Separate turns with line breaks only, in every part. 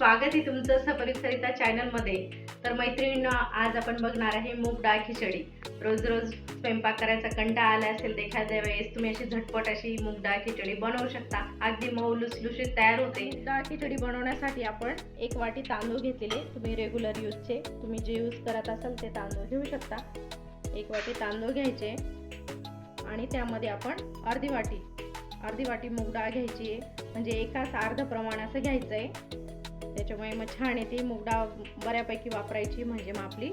स्वागत आहे तुमचं सपरित सरिता चॅनलमध्ये. तर मैत्रिणींनो आज आपण बघणार आहे मूग डाळ खिचडी. रोज रोज स्वयंपाक करायचा कंटा आला असेल तर एखाद्या वेळेस तुम्ही अशी झटपट अशी मूग डाळ खिचडी बनवू शकता. अगदी मऊ लुसलुशीत तयार होते. डाळ खिचडी बनवण्यासाठी आपण एक वाटी तांदूळ घेतलेले. तुम्ही रेग्युलर यूजचे तुम्ही जे यूज करत असाल ते तांदूळ घेऊ शकता. एक वाटी तांदूळ घ्यायचे. आणि त्यामध्ये आपण अर्धी वाटी अर्धी वाटी मूग डाळ घ्यायची. आहे म्हणजे एकाच अर्ध प्रमाण असं घ्यायचं आहे त्याच्यामुळे मग छान येते मूग डाळ बऱ्यापैकी वापरायची म्हणजे मग आपली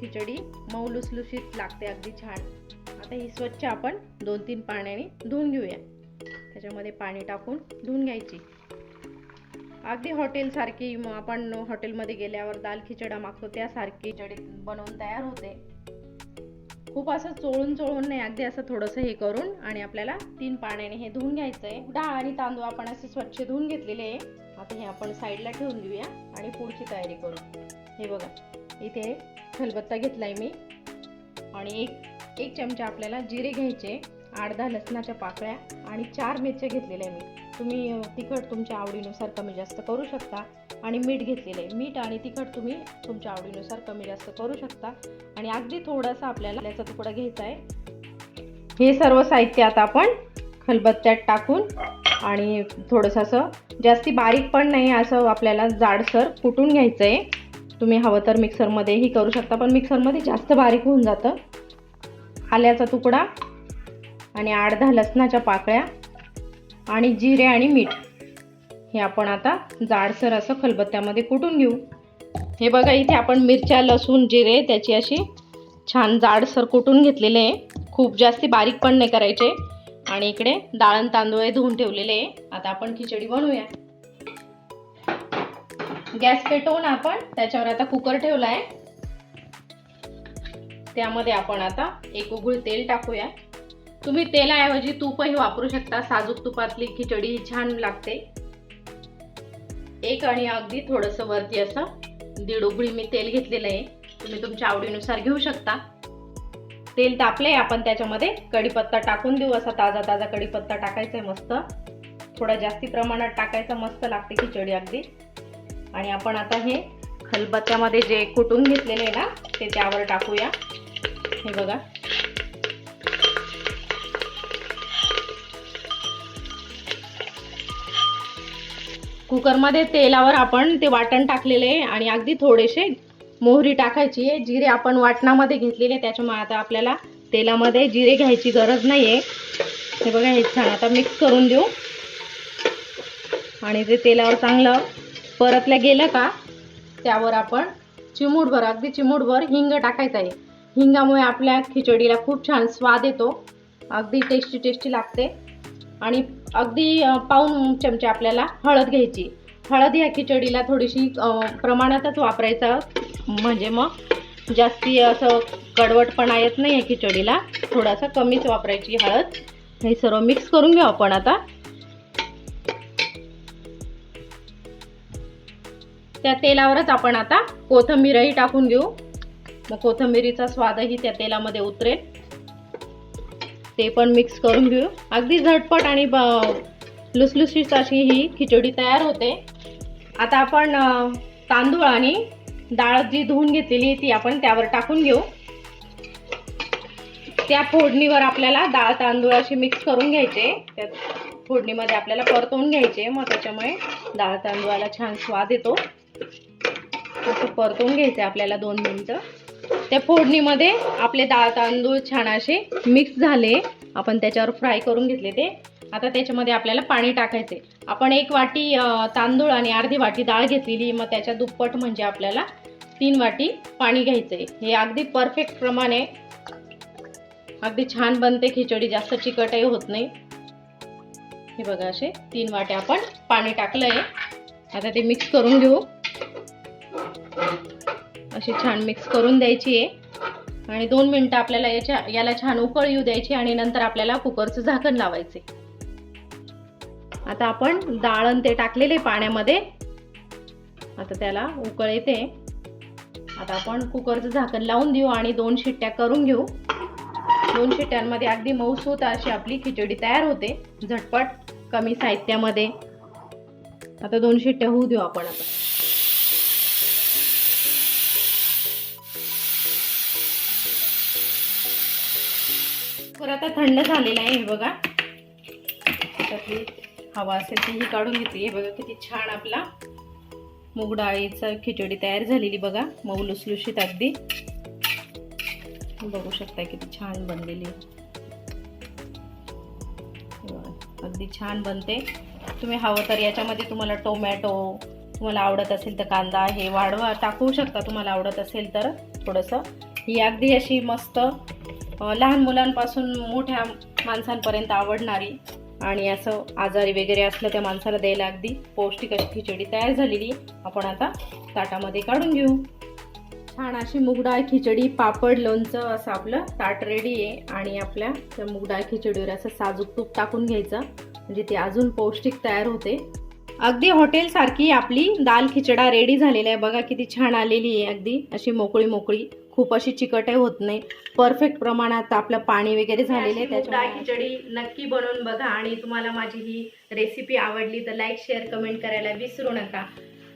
खिचडी मऊ लुसलुशीत लागते अगदी छान. आता ही स्वच्छ आपण दोन तीन पाण्याने धुवून घेऊया. त्याच्यामध्ये पाणी टाकून धुवून घ्यायची. अगदी हॉटेलसारखी मग आपण हॉटेलमध्ये गेल्यावर दाल खिचडा मागतो त्यासारखी खिचडी बनवून तयार होते. खूप असं चोळून चोळून नाही अगदी असं थोडंसं हे करून आणि आपल्याला तीन पाण्याने हे धुवून घ्यायचं आहे डाळ आणि तांदूळ आपण असे स्वच्छ धुवून घेतलेले आहे. आता हे आपण साईडला ठेवून देऊया आणि पुढची तयारी करू. हे बघा इथे खलबत्ता घेतलाय मी. आणि एक एक चमचा आपल्याला जिरे घ्यायचे आठ दहा लसणाच्या पाकळ्या आणि चार मिरच्या घेतलेल्या आहे मी. तुम्ही तिखट तुमच्या आवडीनुसार कमी जास्त करू शकता आणि मीठ घेतलेलं आहे. मीठ आणि तिखट तुम्ही तुमच्या आवडीनुसार कमी जास्त करू शकता. आणि अगदी थोडासा आपल्याला याचा तुकडा घ्यायचा आहे. हे सर्व साहित्य आता आपण खलबत्त्यात टाकून आणि थोडंसं असं जास्ती बारीक पण नाही असं आपल्याला जाडसर कुटून घ्यायचं आहे तुम्ही हवं तर मिक्सरमध्येही करू शकता पण मिक्सरमध्ये जास्त बारीक होऊन जातं. आल्याचा तुकडा आणि अर्धा लसणाच्या पाकळ्या आणि जिरे आणि मीठ. हे आपण आता जाडसर असं खलबत्त्यामध्ये कुटून घेऊ. हे बघा इथे आपण मिरच्या लसूण जिरे त्याची अशी छान जाडसर कुटून घेतलेले आहे. खूप जास्ती बारीक पण नाही करायचे. आणि इकडे डाळण तांदूळ धुवून ठेवलेले आहे. आता आपण खिचडी बनवूया. गॅस पेटवून आपण त्याच्यावर आता कुकर ठेवला आहे त्यामध्ये आपण आता एक उघड तेल टाकूया. तुम्ही तेलाऐवजी तूपही वापरू शकता. साजूक तुपातली खिचडी छान लागते. एक आणि अगदी थोडंसं वरती असं दीड उघडी मी तेल घेतलेलं आहे. तुम्ही तुमच्या आवडीनुसार घेऊ शकता. तेल तापले आपण त्याच्यामध्ये कढीपत्ता टाकून देऊ. असा ताजा ताजा कढीपत्ता टाकायचा आहे मस्त. थोडा जास्ती प्रमाणात टाकायचा मस्त लागते खिचडी अगदी. आणि आपण आता हे खलबत्त्यामध्ये जे कुटून घेतलेले आहे ना ते त्यावर टाकूया. हे बघा. कुकरमध्ये तेलावर आपण ते वाटण टाकलेले आहे आणि अगदी थोडेसे मोहरी टाकायची आहे. जिरे आपण वाटणामध्ये घेतलेले त्याच्यामुळे आता आपल्याला तेलामध्ये जिरे घ्यायची गरज नाही आहे हे बघा हे छान आता मिक्स करून देऊ. आणि ते तेलावर चांगलं परतल्या गेलं का त्यावर आपण चिमूटभर अगदी चिमूटभर हिंग टाकायचं आहे. हिंगामुळे आपल्या खिचडीला खूप छान स्वाद येतो. अगदी टेस्टी टेस्टी लागते. आणि अगदी पाऊन चमचे आपल्याला हळद घ्यायची. हळद ह्या खिचडीला थोडीशी प्रमाणातच वापरायचं. म्हणजे मग जास्ती असं कडवटपणा येत नाही या खिचडीला. थोडासा कमीच वापरायची हळद. हे सर्व मिक्स करून घेऊ आपण आता. त्या तेलावरच आपण आता कोथिंबीरही टाकून घेऊ. मग कोथिंबीरीचा स्वादही त्या तेलामध्ये उतरेल. ते पण मिक्स करून घेऊ. अगदी झटपट आणि ब- लुसलुसीत अशी ही खिचडी तयार होते. आता आपण तांदूळ आणि डाळ जी धुवून घेतलेली ती आपण त्यावर टाकून घेऊ. त्या फोडणीवर आपल्याला डाळ तांदूळ अशी मिक्स करून घ्यायचे. त्या फोडणीमध्ये आपल्याला परतवून घ्यायचे मग त्याच्यामुळे डाळ तांदूळाला छान स्वाद येतो. असं परतवून घ्यायचं आपल्याला दोन मिनटं. त्या फोडणीमध्ये आपले डाळ तांदूळ छान असे मिक्स झाले. आपण त्याच्यावर फ्राय करून घेतले ते. आता त्याच्यामध्ये आपल्याला पाणी टाकायचे आपण एक वाटी तांदूळ आणि अर्धी वाटी डाळ घेतलेली मग त्याच्या दुप्पट म्हणजे आपल्याला तीन वाटी पाणी घ्यायचं आहे हे अगदी परफेक्ट प्रमाणे अगदी छान बनते खिचडी जास्त चिकटही होत नाही. हे बघा असे तीन वाटे आपण पाणी टाकलं आहे आता ते मिक्स करून घेऊ. अशी छान मिक्स करून द्यायची आहे. आणि दोन मिनटं आपल्याला याच्या याला छान उकळ येऊ द्यायची आणि नंतर आपल्याला कुकरचं झाकण लावायचे आता आपण डाळण ते टाकलेले पाण्यामध्ये. आता त्याला उकळ येते. आता आपण कुकरचं झाकण लावून देऊ आणि दोन शिट्ट्या करून घेऊ. दोन शिट्ट्यांमध्ये अगदी मऊसूत अशी आपली खिचडी तयार होते. झटपट कमी साहित्यामध्ये. आता दोन शिट्ट्या होऊ देऊ आपण आता. तर आता थंड झालेलं आहे हे बघा. हवा असेल ती ही काढून घेतली हे बघा किती छान आपला मूग डाळीचं खिचडी तयार झालेली बघा. मऊ लुसलुशीत अगदी. बघू शकता किती छान बनलेली. अगदी छान बनते. तुम्ही हवं तर याच्यामध्ये तुम्हाला टोमॅटो तुम्हाला आवडत असेल तर कांदा हे वाढवा. टाकू शकता तुम्हाला आवडत असेल तर थोडंसं. ही अगदी अशी मस्त लहान मुलांपासून मोठ्या माणसांपर्यंत आवडणारी आणि असं आजारी वगैरे असलं त्या माणसाला द्यायला अगदी पौष्टिक अशी खिचडी तयार झालेली आपण आता ताटामध्ये काढून घेऊ. छान अशी मुगडाळ खिचडी पापड लोणचं असं आपलं ताट रेडी आहे. आणि आपल्या त्या मुगडाळ खिचडीवर असं साजूक तूप टाकून घ्यायचं. म्हणजे ती अजून पौष्टिक तयार होते. अगदी हॉटेलसारखी आपली दाल खिचडा रेडी झालेला आहे. बघा किती छान आलेली आहे. अगदी अशी मोकळी मोकळी खूप अशी चिकटही होत नाही. परफेक्ट प्रमाणात आपलं पाणी वगैरे झालेलं आहे त्याच्यामुळे खिचडी नक्की बनवून बघा आणि तुम्हाला माझी ही रेसिपी आवडली तर लाईक शेअर कमेंट करायला विसरू नका.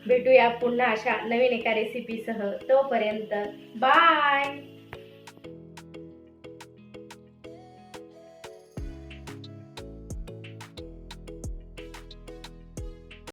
भेटूया पुन्हा अशा नवीन एका रेसिपीसह तोपर्यंत बाय